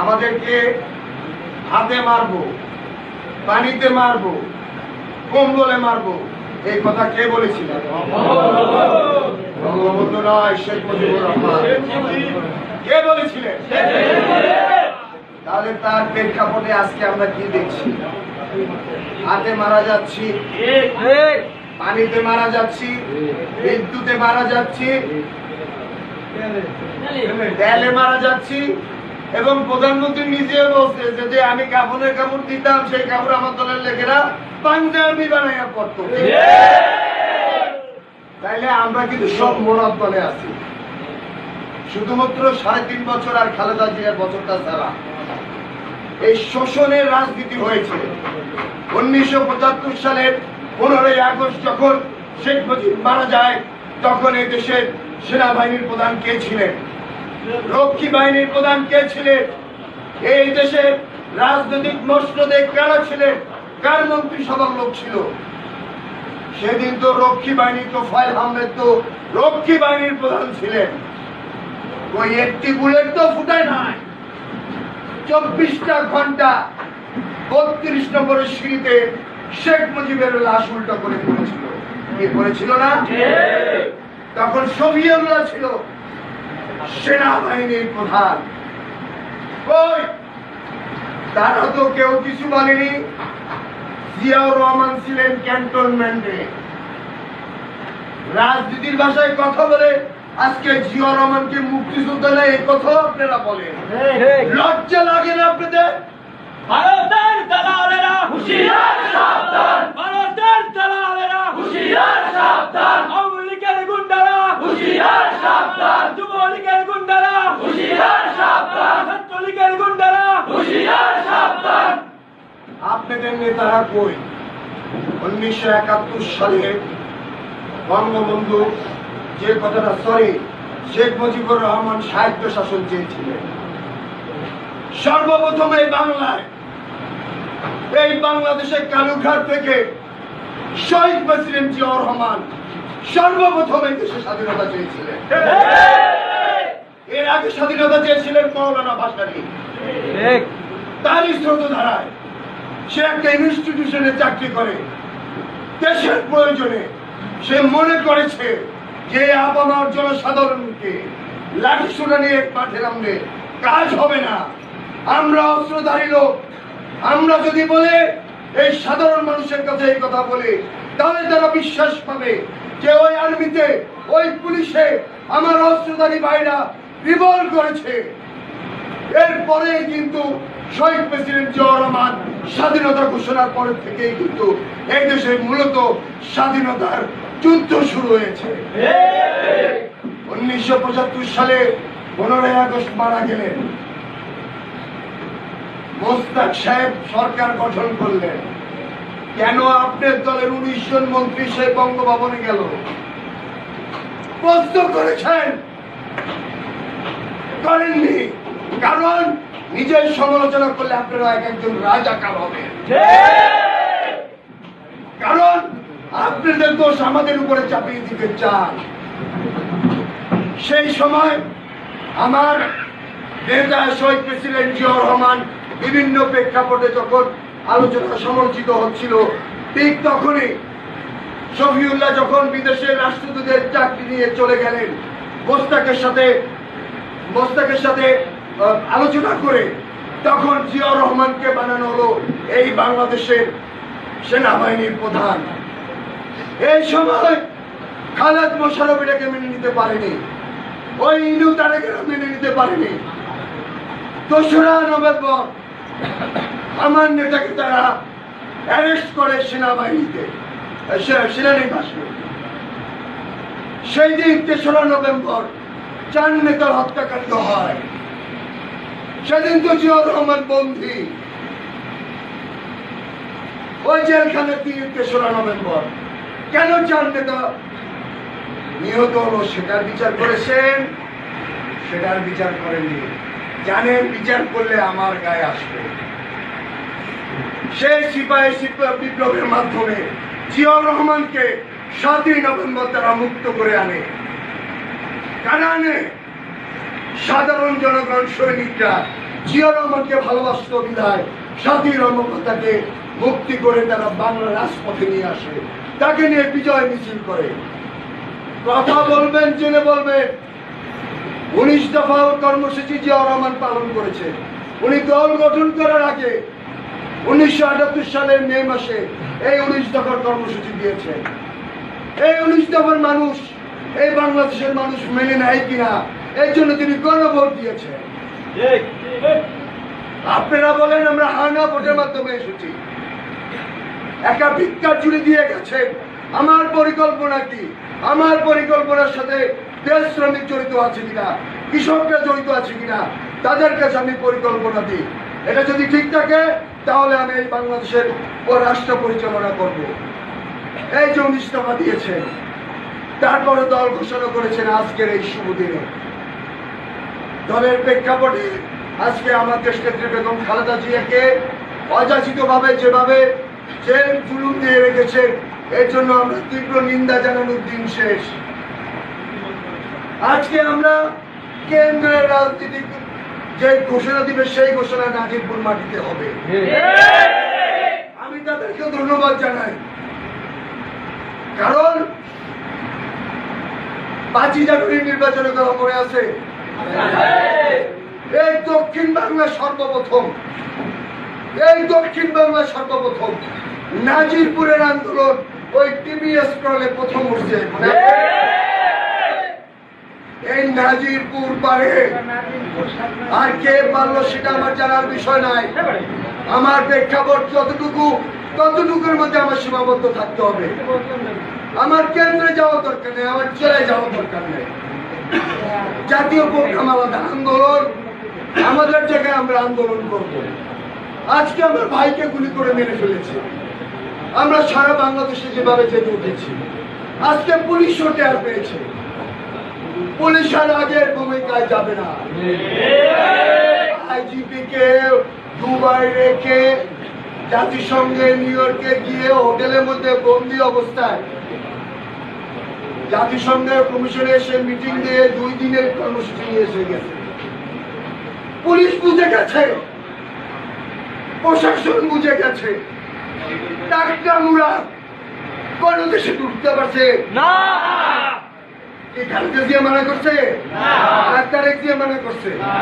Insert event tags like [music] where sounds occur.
আমাদেরকে হাতে মারবো, পানিতে মারবো, কম্বলে মারবো। এই কথা কে বলেছিলেন বঙ্গবন্ধু নয় শেখ মুজিবুর রহমান। কে বলেছিলেন তাহলে তার প্রেক্ষাপটে আজকে আমরা কি দেখছি? হাতে মারা যাচ্ছি, পানিতে মারা যাচ্ছি বিদ্যুতে মারা যাচ্ছি, তেলে মারা যাচ্ছি এবং প্রধানমন্ত্রী নিজে বলছে যে আমি কাপড়ের কাপড় দিতাম, সেই কাপড় আমার দলের লেখেরা পাঞ্জাবি বানাইয়া পড়তো তাইলে আমরা কিন্তু সব মোড়ার দলে আছি। শুধুমাত্র সাড়ে তিন বছর আর খালেদা জিয়ার বছরটা ছাড়া। এই শোষণের রাজনীতি হয়েছে। উনিশশো পঁচাত্তর সালের পনেরোই আগস্ট যখন শেখ মুজিব মারা যায়, তখন এই দেশের সেনাবাহিনীর প্রধান কে ছিলেন? রক্ষী বাহিনীর প্রধান কে ছিলেন? এই দেশের রাজনৈতিক মসনদে কারা ছিলেন? কার মন্ত্রিসভার লোক ছিল? সেদিন তো রক্ষী বাহিনী তো ফাইল আহমেদ তো রক্ষী বাহিনীর প্রধান ছিলেন। ওই একটি বুলেট তো ফুটায় নাই। চব্বিশটা ঘণ্টা বত্রিশ নম্বরের সিঁড়িতে শেখ মুজিবের লাশ উল্টা করে পড়েছিল। কি করেছিল না? তখন সবিয়তরা ছিল। সেনাবাহিনীর প্রধান। কই তারা তো কেউ কিছু বলেনি। জিয়াউর রহমান ছিলেন ক্যান্টনমেন্টে। রাজনীতির ভাষায় কথা বলে আজকে জিয়াউর রহমানকে মুক্তিযোদ্ধা নেই এই কথা আপনারা বলেন। লজ্জা লাগে না আপনাদের? ভারতের দালালেরা হুশিয়ার, সাবধান। ভারতের দালালেরা হুশিয়ার, সাবধান। আওয়ামী গুন্ডারা হুশিয়ার, সাবধান যুবলীগের গুন্ডারা হুশিয়ার সাবধান ছাত্রলীগের গুন্ডারা হুশিয়ার সাবধান আপনাদের নেতারা কই? উনিশশো একাত্তর সালে বঙ্গবন্ধু যে কথাটা সরি শেখ মুজিবুর রহমান সাহিত্য শাসন চেয়েছিলেন। সর্বপ্রথম এই বাংলায় এই বাংলাদেশের কালুঘাট থেকে শহীদ প্রেসিডেন্ট জিয়াউর রহমান সর্বপ্রথম এই দেশে স্বাধীনতা চেয়েছিলেন। এর আগে স্বাধীনতা চেয়েছিলেন মৌলানা ভাসানী। তারই স্রোত ধারায় সে একটা ইনস্টিটিউশনে চাকরি করে। দেশের প্রয়োজনে সে মনে করেছে যে আপামার জনসাধারণকে লাঠি সোনা নিয়ে মাঠে নামলে কাজ হবে না। আমরা অস্ত্রধারী লোক। আমরা যদি বলে এই সাধারণ মানুষের কাছে এই কথা বলে, তাহলে তারা বিশ্বাস পাবে যে ওই আর্মিতে, ওই পুলিশে আমার অস্ত্রধারী ভাইরা রিভল করেছে। এরপরে কিন্তু শহীদ প্রেসিডেন্ট জিয়াউর রহমান স্বাধীনতা ঘোষণার পর থেকেই কিন্তু এই দেশে মূলত স্বাধীনতার যুদ্ধ শুরু হয়েছে। উনিশশো পঁচাত্তর সালে পনেরোই আগস্ট মারা গেলেন। মোস্তাক সাহেব সরকার গঠন করলেন। কেন আপনার দলের উনিশ জন মন্ত্রী সে বঙ্গভবনে গেল? প্রশ্ন করেছেন। করেননি। কারণ নিজের সমালোচনা করলে আপনারা এক একজন রাজাকার হবেন কারণ আপনাদের দোষ আমাদের উপরে চাপিয়ে দিতে চান। সেই সময় আমার নেতা শহীদ প্রেসিডেন্ট জিয়াউর রহমান বিভিন্ন প্রেক্ষাপটে যখন আলোচনা সমালোচিত হচ্ছিল, ঠিক তখনই শফিউল্লাহ যখন বিদেশের রাষ্ট্রদূতের চাকরি নিয়ে চলে গেলেন, মোস্তাকের সাথে মোস্তাকের সাথে আলোচনা করে তখন জিয়াউর রহমানকে বানানো হলো এই বাংলাদেশের সেনাবাহিনীর প্রধান। এই সময় খালেদ মোশারফ এটাকে মেনে নিতে পারেনি। ওই ইনু তারেকেরা মেনে নিতে পারেনি। দোসরা নভেম্বর আমার নেতাকে তারা অ্যারেস্ট করে সেনাবাহিনীতে সেনানিবাসে। সেই দিন তেসরা নভেম্বর চার নেতার হত্যাকাণ্ড হয়। সেদিন তো জিয়াউর রহমান বন্দী। ওই জেলখানে তিন তেসরা নভেম্বর। কেন চার নেতা? নিহত হলো, সেটার বিচার করেছেন, সেটার বিচার করেননি। জানেন, বিচার করলে আমার গায়ে আসবে। সেই সিপাহী সিপাহ বিপ্লবের মাধ্যমে জিয়াউর রহমানকে সাতই নভেম্বর তারা মুক্ত করে আনে। কারা আনে? সাধারণ জনগণ সৈনিকরা জিয়া রহমানকে ভালোবাসত বিধায় সাথী রহমতাকে মুক্তি করে তারা বাংলা রাজপথে নিয়ে আসে। তাকে নিয়ে বিজয় মিছিল করে। কথা বলবেন, জেনে বলবেন, উনিশ দফা কর্মসূচি জিয়া রহমান পালন করেছে। উনি দল গঠন করার আগে উনিশশো আটাত্তর সালের মে মাসে এই উনিশ দফার কর্মসূচি দিয়েছেন। এই উনিশ দফার মানুষ, এই বাংলাদেশের মানুষ মেনে নেয় কিনা এর জন্য তিনি গণভোট দিয়েছেন। আপনারা বলেন আমরা হানা ভোটের মাধ্যমে এসেছি। একা ভিক্ষার জুড়ে দিয়ে গেছেন। আমার পরিকল্পনা কি? আমার পরিকল্পনার সাথে দেশ শ্রমিক জড়িত আছে কিনা? কৃষকরা জড়িত আছে কিনা? তাদের কাছে আমি পরিকল্পনা দিই। এটা যদি ঠিক থাকে তাহলে আমি এই বাংলাদেশের রাষ্ট্র পরিচালনা করব। এই যে উনিশ দিয়েছেন তারপরে দল ঘোষণা করেছেন আজকের এই শুভ দিনে। দলের প্রেক্ষাপটে আজকে আমার দেশ নেত্রী বেগম খালেদা জিয়াকে অযাচিত ভাবে যেভাবে জেল জুলুম দিয়ে রেখেছে, এর জন্য আমরা তীব্র নিন্দা জানানোর দিন শেষ। আজকে আমরা কেন্দ্রের রাজনীতি যে ঘোষণা দিবে, সেই ঘোষণা নাজিরপুর মাটিতে হবে। আমি তাদেরকে ধন্যবাদ জানাই। কারণ পাঁচই জানুয়ারি নির্বাচনের কথা মনে আছে। এই দক্ষিণ বাংলা সর্বপ্রথম। এই দক্ষিণ বাংলা সর্বপ্রথম। নাজিরপুরের আন্দোলন ওই টিভি স্ক্রলে প্রথম উঠছে। এই নাজিরপুর পারে আর কে পারল সেটা আমার জানার বিষয় নাই। আমার প্রেক্ষাপট যতটুকু, ততটুকুর মধ্যে আমার সীমাবদ্ধ থাকতে হবে। আমার কেন্দ্রে যাওয়া দরকার নেই, আমার জেলায় যাওয়া দরকার নেই। [coughs] জাতীয় প্রোগ্রাম আলাদা আন্দোলন, আমাদের জায়গায় আমরা আন্দোলন করব। আজকে আমার ভাইকে গুলি করে মেরে ফেলেছে। আমরা সারা বাংলাদেশে যেভাবে জেগে উঠেছি। আজকে পুলিশও টের পেয়েছে। পুলিশ আর আগের ভূমিকায় যাবে না। আইজিপি কে দুবাই রেখে জাতিসংঘে নিউ ইয়র্কে গিয়ে হোটেলের মধ্যে বন্দি অবস্থায় জাতিসংঘের কমিশনে এসে মিটিং দিয়ে দুই দিনের কর্মসূচি নিয়ে এসে গেছে। পুলিশ বুঝে গেছে। প্রশাসন বুঝে গেছে। টাকটামুরা কোন দেশে ঢুকতে পারছে। না! কি খালেদা জিয়া মানা করছে। ডাক্তার জিয়া মানা করছে। না!